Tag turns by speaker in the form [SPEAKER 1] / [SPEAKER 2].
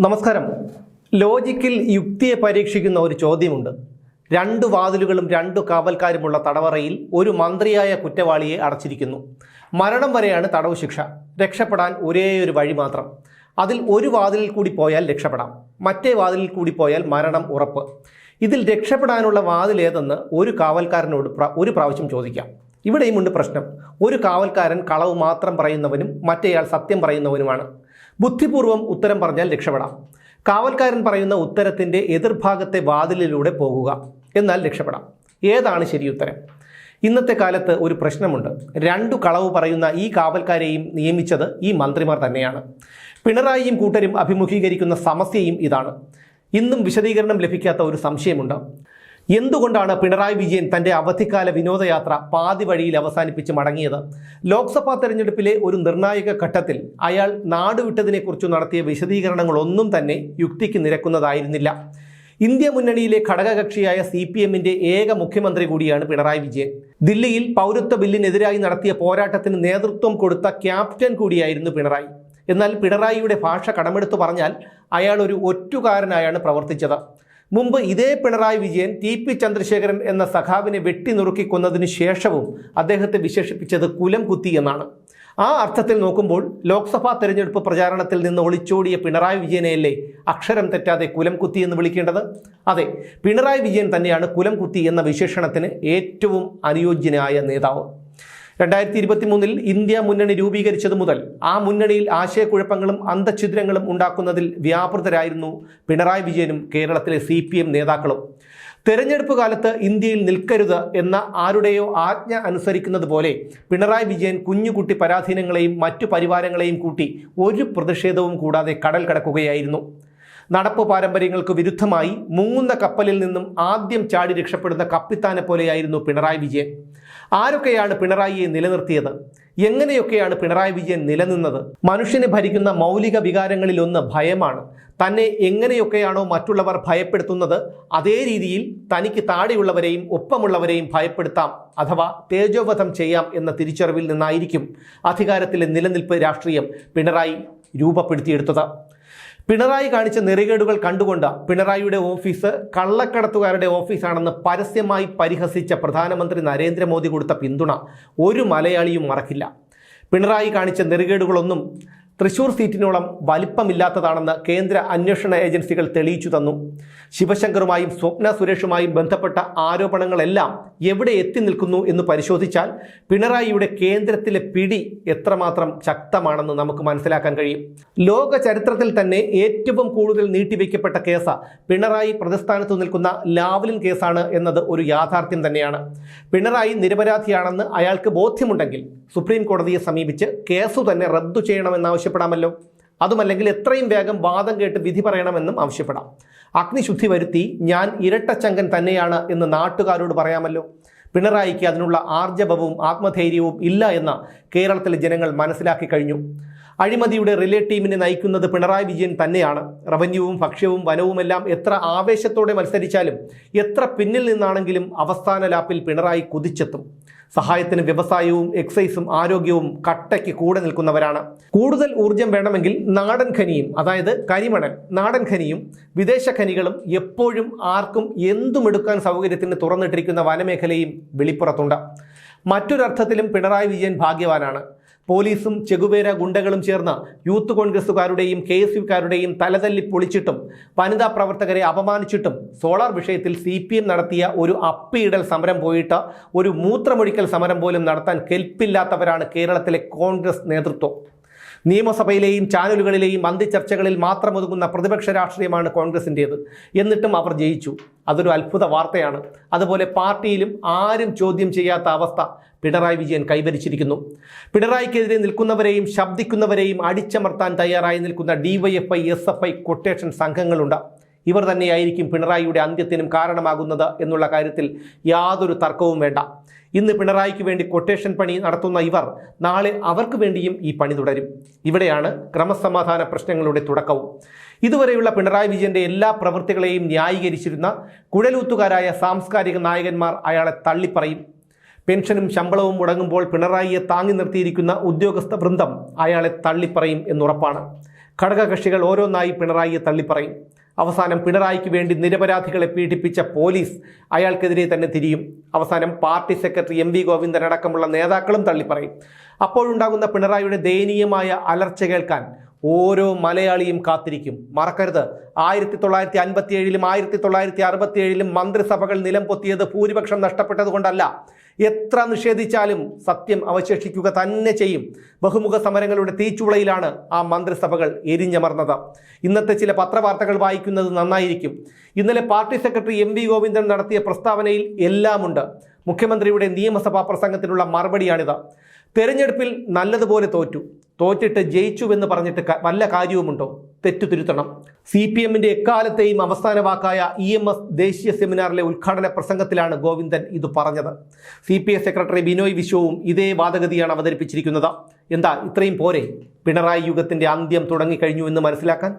[SPEAKER 1] നമസ്കാരം. ലോജിക്കിൽ യുക്തിയെ പരീക്ഷിക്കുന്ന ഒരു ചോദ്യമുണ്ട്. രണ്ട് വാതിലുകളും രണ്ടു കാവൽക്കാരുമുള്ള തടവറയിൽ ഒരു മന്ത്രിയായ കുറ്റവാളിയെ അടച്ചിരിക്കുന്നു. മരണം വരെയാണ് തടവ് ശിക്ഷ. രക്ഷപ്പെടാൻ ഒരേ ഒരു വഴി മാത്രം. അതിൽ ഒരു വാതിലിൽ കൂടി പോയാൽ രക്ഷപ്പെടാം. മറ്റേ വാതിലിൽ കൂടി പോയാൽ മരണം ഉറപ്പ്. ഇതിൽ രക്ഷപ്പെടാനുള്ള വാതിലേതെന്ന് ഒരു കാവൽക്കാരനോട് ഒരു പ്രാവശ്യം ചോദിക്കാം. ഇവിടെയുമുണ്ട് പ്രശ്നം. ഒരു കാവൽക്കാരൻ കളവ് മാത്രം പറയുന്നവനും മറ്റേയാൾ സത്യം പറയുന്നവനുമാണ്. ബുദ്ധിപൂർവം ഉത്തരം പറഞ്ഞാൽ രക്ഷപ്പെടാം. കാവൽക്കാരൻ പറയുന്ന ഉത്തരത്തിന്റെ എതിർഭാഗത്തെ വാതിലിലൂടെ പോകുക എന്നാൽ രക്ഷപ്പെടാം. ഏതാണ് ശരി ഉത്തരം? ഇന്നത്തെ കാലത്ത് ഒരു പ്രശ്നമുണ്ട്. രണ്ടു കളവ് പറയുന്ന ഈ കാവൽക്കാരെയും നിയമിച്ചത് ഈ മന്ത്രിമാർ തന്നെയാണ്. പിണറായിയും കൂട്ടരും അഭിമുഖീകരിക്കുന്ന സമസ്യയും ഇതാണ്. ഇന്നും വിശദീകരണം ലഭിക്കാത്ത ഒരു സംശയമുണ്ട്. എന്തുകൊണ്ടാണ് പിണറായി വിജയൻ തന്റെ അവധിക്കാല വിനോദയാത്ര പാതി വഴിയിൽ അവസാനിപ്പിച്ച് മടങ്ങിയത്? ലോക്സഭാ തെരഞ്ഞെടുപ്പിലെ ഒരു നിർണായക ഘട്ടത്തിൽ അയാൾ നാടുവിട്ടതിനെക്കുറിച്ച് നടത്തിയ വിശദീകരണങ്ങളൊന്നും തന്നെ യുക്തിക്ക് നിരക്കുന്നതായിരുന്നില്ല. ഇന്ത്യ മുന്നണിയിലെ ഘടകകക്ഷിയായ സി പി എമ്മിന്റെ ഏക മുഖ്യമന്ത്രി കൂടിയാണ് പിണറായി വിജയൻ. ദില്ലിയിൽ പൗരത്വ ബില്ലിനെതിരായി നടത്തിയ പോരാട്ടത്തിന് നേതൃത്വം കൊടുത്ത ക്യാപ്റ്റൻ കൂടിയായിരുന്നു പിണറായി. എന്നാൽ പിണറായിയുടെ ഭാഷ കടമെടുത്തു പറഞ്ഞാൽ അയാൾ ഒരു ഒറ്റുകാരനായാണ് പ്രവർത്തിച്ചത്. മുമ്പ് ഇതേ പിണറായി വിജയൻ ടി പി ചന്ദ്രശേഖരൻ എന്ന സഖാവിനെ വെട്ടിനുറുക്കി കൊന്നതിന് ശേഷവും അദ്ദേഹത്തെ വിശേഷിപ്പിച്ചത് കുലം കുത്തി എന്നാണ്. ആ അർത്ഥത്തിൽ നോക്കുമ്പോൾ ലോക്സഭാ തെരഞ്ഞെടുപ്പ് പ്രചാരണത്തിൽ നിന്ന് ഒളിച്ചോടിയ പിണറായി വിജയനെയല്ലേ അക്ഷരം തെറ്റാതെ കുലം കുത്തി എന്ന് വിളിക്കേണ്ടത്? അതെ പിണറായി വിജയൻ തന്നെയാണ് കുലം കുത്തി എന്ന വിശേഷണത്തിന് ഏറ്റവും അനുയോജ്യനായ നേതാവ്. രണ്ടായിരത്തി ഇരുപത്തി മൂന്നിൽ ഇന്ത്യ മുന്നണി രൂപീകരിച്ചതു മുതൽ ആ മുന്നണിയിൽ ആശയക്കുഴപ്പങ്ങളും അന്തഛിദ്രങ്ങളും ഉണ്ടാക്കുന്നതിൽ വ്യാപൃതരായിരുന്നു പിണറായി വിജയനും കേരളത്തിലെ സി പി എം നേതാക്കളും. തെരഞ്ഞെടുപ്പ് കാലത്ത് ഇന്ത്യയിൽ നിൽക്കരുത് എന്ന ആരുടെയോ ആജ്ഞ അനുസരിക്കുന്നത് പോലെ പിണറായി വിജയൻ കുഞ്ഞുകുട്ടി പരാധീനങ്ങളെയും മറ്റു പരിവാരങ്ങളെയും കൂട്ടി ഒരു പ്രതിഷേധവും കൂടാതെ കടൽ കടക്കുകയായിരുന്നു. നടപ്പ് പാരമ്പര്യങ്ങൾക്ക് വിരുദ്ധമായി മൂന്ന കപ്പലിൽ നിന്നും ആദ്യം ചാടി രക്ഷപ്പെടുന്ന കപ്പിത്താനെ പോലെയായിരുന്നു പിണറായി വിജയൻ. ആരൊക്കെയാണ് പിണറായിയെ നിലനിർത്തിയത്? എങ്ങനെയൊക്കെയാണ് പിണറായി വിജയൻ നിലനിന്നത്? മനുഷ്യനെ ഭരിക്കുന്ന മൗലിക വികാരങ്ങളിൽ ഒന്ന് ഭയമാണ്. തന്നെ എങ്ങനെയൊക്കെയാണോ മറ്റുള്ളവർ ഭയപ്പെടുത്തുന്നത് അതേ രീതിയിൽ തനിക്ക് താടിയുള്ളവരെയും ഒപ്പമുള്ളവരെയും ഭയപ്പെടുത്താം അഥവാ തേജോവധം ചെയ്യാം എന്ന തിരിച്ചറിവിൽ നിന്നായിരിക്കും അധികാരത്തിലെ നിലനിൽപ്പ് രാഷ്ട്രീയം പിണറായി രൂപപ്പെടുത്തിയെടുത്തത്. പിണറായി കാണിച്ച നെറികേടുകൾ കണ്ടുകൊണ്ട് പിണറായിയുടെ ഓഫീസ് കള്ളക്കടത്തുകാരുടെ ഓഫീസാണെന്ന് പരസ്യമായി പരിഹസിച്ച പ്രധാനമന്ത്രി നരേന്ദ്രമോദി കൊടുത്ത പിന്തുണ ഒരു മലയാളിയും മറക്കില്ല. പിണറായി കാണിച്ച നെറികേടുകളൊന്നും തൃശൂർ സീറ്റിനോളം വലിപ്പമില്ലാത്തതാണെന്ന് കേന്ദ്ര അന്വേഷണ ഏജൻസികൾ തെളിയിച്ചു തന്നു. ശിവശങ്കറുമായും സ്വപ്ന സുരേഷുമായും ബന്ധപ്പെട്ട ആരോപണങ്ങളെല്ലാം എവിടെ എത്തി നിൽക്കുന്നു എന്ന് പരിശോധിച്ചാൽ പിണറായിയുടെ കേന്ദ്രത്തിലെ പിടി എത്രമാത്രം ശക്തമാണെന്ന് നമുക്ക് മനസ്സിലാക്കാൻ കഴിയും. ലോക ചരിത്രത്തിൽ തന്നെ ഏറ്റവും കൂടുതൽ നീട്ടിവെക്കപ്പെട്ട കേസ് പിണറായി പ്രതിസ്ഥാനത്ത് നിൽക്കുന്ന ലാവ്ലിൻ കേസാണ് എന്നത് ഒരു യാഥാർത്ഥ്യം തന്നെയാണ്. പിണറായി നിരപരാധിയാണെന്ന് അയാൾക്ക് ബോധ്യമുണ്ടെങ്കിൽ സുപ്രീം കോടതിയെ സമീപിച്ച് കേസ് തന്നെ റദ്ദു ചെയ്യണമെന്നാവശ്യപ്പെടാമല്ലോ അതുമല്ലെങ്കിൽ എത്രയും വേഗം വാദം കേട്ട് വിധി പറയണമെന്നും ആവശ്യപ്പെടാം. അഗ്നിശുദ്ധി വരുത്തി ഞാൻ ഇരട്ടച്ചങ്കൻ തന്നെയാണ് എന്ന് നാട്ടുകാരോട് പറയാമല്ലോ. പിണറായിക്ക് അതിനുള്ള ആർജവവും ആത്മധൈര്യവും ഇല്ല എന്ന് കേരളത്തിലെ ജനങ്ങൾ മനസ്സിലാക്കി കഴിഞ്ഞു. അഴിമതിയുടെ റിലേ ടീമിനെ നയിക്കുന്നത് പിണറായി വിജയൻ തന്നെയാണ്. റവന്യൂവും ഭക്ഷ്യവും വനവുമെല്ലാം എത്ര ആവേശത്തോടെ മത്സരിച്ചാലും എത്ര പിന്നിൽ നിന്നാണെങ്കിലും അവസാന ലാപ്പിൽ പിണറായി കുതിച്ചെത്തും. സഹായത്തിന് വ്യവസായവും എക്സൈസും ആരോഗ്യവും കട്ടയ്ക്ക് കൂടെ നിൽക്കുന്നവരാണ്. കൂടുതൽ ഊർജം വേണമെങ്കിൽ നാടൻ ഖനിയും അതായത് കരിമണൽ നാടൻ ഖനിയും വിദേശ ഖനികളും എപ്പോഴും ആർക്കും എന്തും എടുക്കാൻ സൗകര്യത്തിന് തുറന്നിട്ടിരിക്കുന്ന വനമേഖലയും വെളിപ്പുറത്തുണ്ട്. മറ്റൊരർത്ഥത്തിലും പിണറായി വിജയൻ ഭാഗ്യവാനാണ്. പോലീസും ചെകുവേര ഗുണ്ടകളും ചേർന്ന് യൂത്ത് കോൺഗ്രസുകാരുടെയും കെ എസ് യുക്കാരുടെയും തലതല്ലി പൊളിച്ചിട്ടും വനിതാ പ്രവർത്തകരെ അപമാനിച്ചിട്ടും സോളാർ വിഷയത്തിൽ സി പി എം നടത്തിയ ഒരു അപ്പിയിടൽ സമരം പോയിട്ട് ഒരു മൂത്രമൊഴിക്കൽ സമരം പോലും നടത്താൻ കെൽപ്പില്ലാത്തവരാണ് കേരളത്തിലെ കോൺഗ്രസ് നേതൃത്വം. നിയമസഭയിലെയും ചാനലുകളിലെയും അന്തിചർച്ചകളിൽ മാത്രം ഒതുങ്ങുന്ന പ്രതിപക്ഷ രാഷ്ട്രീയമാണ് കോൺഗ്രസിന്റേത്. എന്നിട്ടും അവർ ജയിച്ചു. അതൊരു അത്ഭുത വാർത്തയാണ്. അതുപോലെ പാർട്ടിയിലും ആരും ചോദ്യം ചെയ്യാത്ത അവസ്ഥ പിണറായി വിജയൻ കൈവരിച്ചിരിക്കുന്നു. പിണറായിക്കെതിരെ നിൽക്കുന്നവരെയും ശബ്ദിക്കുന്നവരെയും അടിച്ചമർത്താൻ തയ്യാറായി നിൽക്കുന്ന DYFI S F I quotation സംഘങ്ങളുണ്ട്. ഇവർ തന്നെയായിരിക്കും പിണറായിയുടെ അന്ത്യത്തിനും കാരണമാകുന്നത് എന്നുള്ള കാര്യത്തിൽ യാതൊരു തർക്കവും വേണ്ട. ഇന്ന് പിണറായിക്ക് വേണ്ടി കൊട്ടേഷൻ പണി നടത്തുന്ന ഇവർ നാളെ അവർക്ക് വേണ്ടിയും ഈ പണി തുടരും. ഇവിടെയാണ് ക്രമസമാധാന പ്രശ്നങ്ങളുടെ തുടക്കവും. ഇതുവരെയുള്ള പിണറായി വിജയന്റെ എല്ലാ പ്രവൃത്തികളെയും ന്യായീകരിച്ചിരുന്ന കുഴലൂത്തുകാരായ സാംസ്കാരിക നായകന്മാർ അയാളെ തള്ളിപ്പറയും. പെൻഷനും ശമ്പളവും മുടങ്ങുമ്പോൾ പിണറായിയെ താങ്ങി നിർത്തിയിരിക്കുന്ന ഉദ്യോഗസ്ഥ വൃന്ദം അയാളെ തള്ളിപ്പറയും എന്നുറപ്പാണ്. ഘടകകക്ഷികൾ ഓരോന്നായി പിണറായിയെ തള്ളിപ്പറയും. അവസാനം പിണറായിക്ക് വേണ്ടി നിരപരാധികളെ പീഡിപ്പിച്ച പോലീസ് അയാൾക്കെതിരെ തന്നെ തിരിയും. അവസാനം party secretary M V Govindan അടക്കമുള്ള നേതാക്കളും തള്ളിപ്പറയും. അപ്പോഴുണ്ടാകുന്ന പിണറായിയുടെ ദയനീയമായ അലർച്ച കേൾക്കാൻ ഓരോ മലയാളിയും കാത്തിരിക്കും. മറക്കരുത്. ആയിരത്തി തൊള്ളായിരത്തി അൻപത്തി ഏഴിലും ആയിരത്തി തൊള്ളായിരത്തി അറുപത്തി ഏഴിലും മന്ത്രിസഭകൾ നിലം പൊത്തിയത് ഭൂരിപക്ഷം നഷ്ടപ്പെട്ടത് കൊണ്ടല്ല. എത്ര നിഷേധിച്ചാലും സത്യം അവശേഷിക്കുക തന്നെ ചെയ്യും. ബഹുമുഖ സമരങ്ങളുടെ തീച്ചുളയിലാണ് ആ മന്ത്രിസഭകൾ എരിഞ്ഞമർന്നത്. ഇന്നത്തെ ചില പത്രവാർത്തകൾ വായിക്കുന്നത് നന്നായിരിക്കും. ഇന്നലെ party secretary M V Govindan നടത്തിയ പ്രസ്താവനയിൽ എല്ലാമുണ്ട്. മുഖ്യമന്ത്രിയുടെ നിയമസഭാ പ്രസംഗത്തിനുള്ള മറുപടിയാണിത്. തെരഞ്ഞെടുപ്പിൽ നല്ലതുപോലെ തോറ്റു. തോറ്റിട്ട് ജയിച്ചുവെന്ന് പറഞ്ഞിട്ട് വല്ല കാര്യവുമുണ്ടോ? തെറ്റു തിരുത്തണം സി പി എമ്മിന്റെ എക്കാലത്തെയും അവസാന വാക്കായ ഇ എം എസ് ദേശീയ സെമിനാറിലെ ഉദ്ഘാടന പ്രസംഗത്തിലാണ് ഗോവിന്ദൻ ഇത് പറഞ്ഞത്. C P S secretary Binoy വിശ്വവും ഇതേ വാദഗതിയാണ് അവതരിപ്പിച്ചിരിക്കുന്നത്. എന്താ ഇത്രയും പോരെ? പിണറായി യുഗത്തിന്റെ അന്ത്യം തുടങ്ങിക്കഴിഞ്ഞു എന്ന് മനസ്സിലാക്കാൻ?